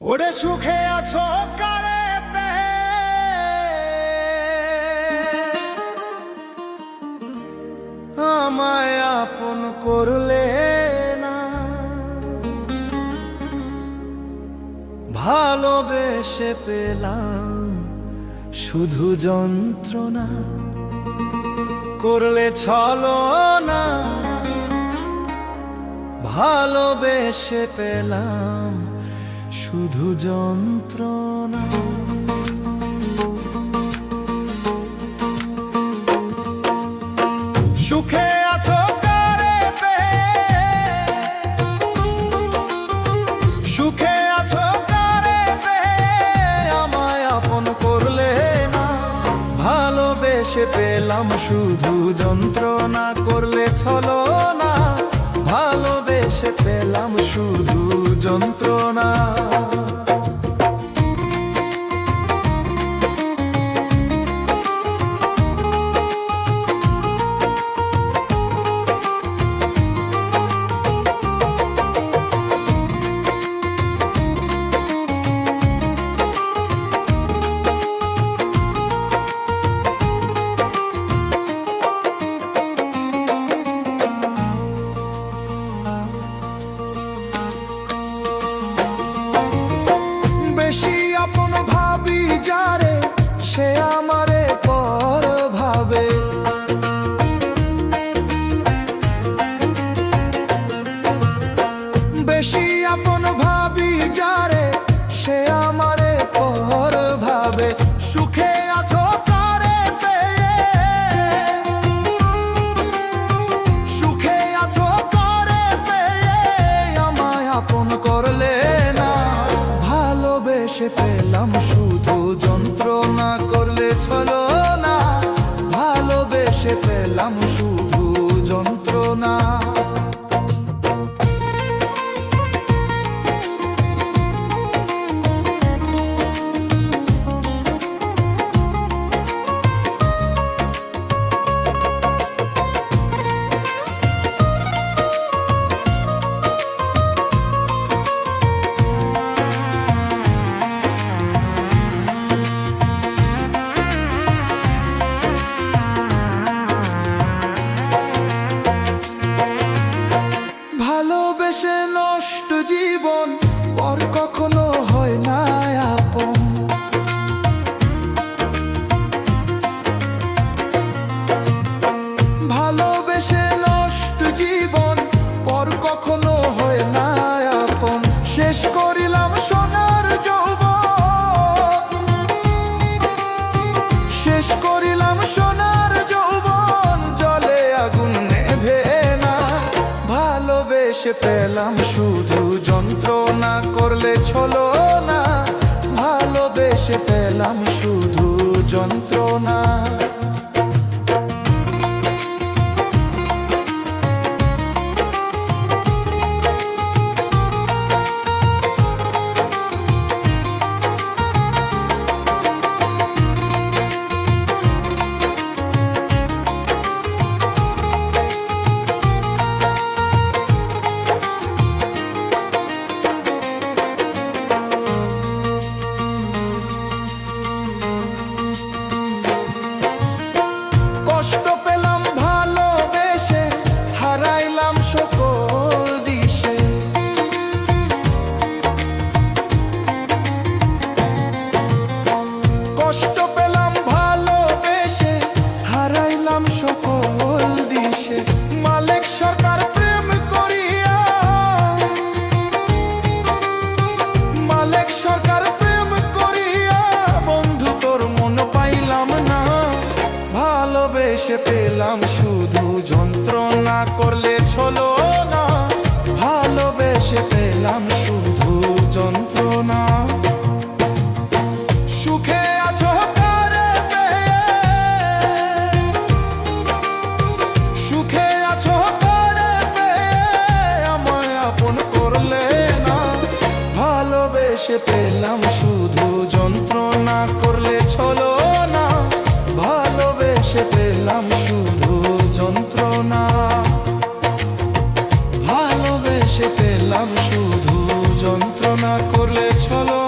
ওরে সুখে আছো কারে আমায় আপন করলে না। ভালোবেসে পেলাম শুধু যন্ত্রণা। করলে ছলো না। ভালোবেসে পেলাম শুধু যন্ত্রণা। সুখে আছো সুখে আছো আমায় আপন করলে না। ভালোবেসে পেলাম শুধু যন্ত্রণা, করলে ছলো না ভালোবেসে পেলাম শুধু যন্ত্রণা। পেলাম শুধু যন্ত্রণা করলে ছলো না ভালোবেসে পেলাম শুধু কখনো হয় না আপন। ভালোবেসে নষ্ট জীবন পর কখনো হয় না আপন। শেষ করিলাম সোনার যৌবন। শেষ করিলাম সোনার যৌবন, জলে আগুন নেভে না। ভালোবেসে পেলাম শুধু যন্ত্রণা পেলাম শুধু যন্ত্রণা। ভালোবেসে পেলাম শুধু যন্ত্রণা করলে ছলো না। ভালোবেসে পেলাম শুধু যন্ত্রণা। ছলো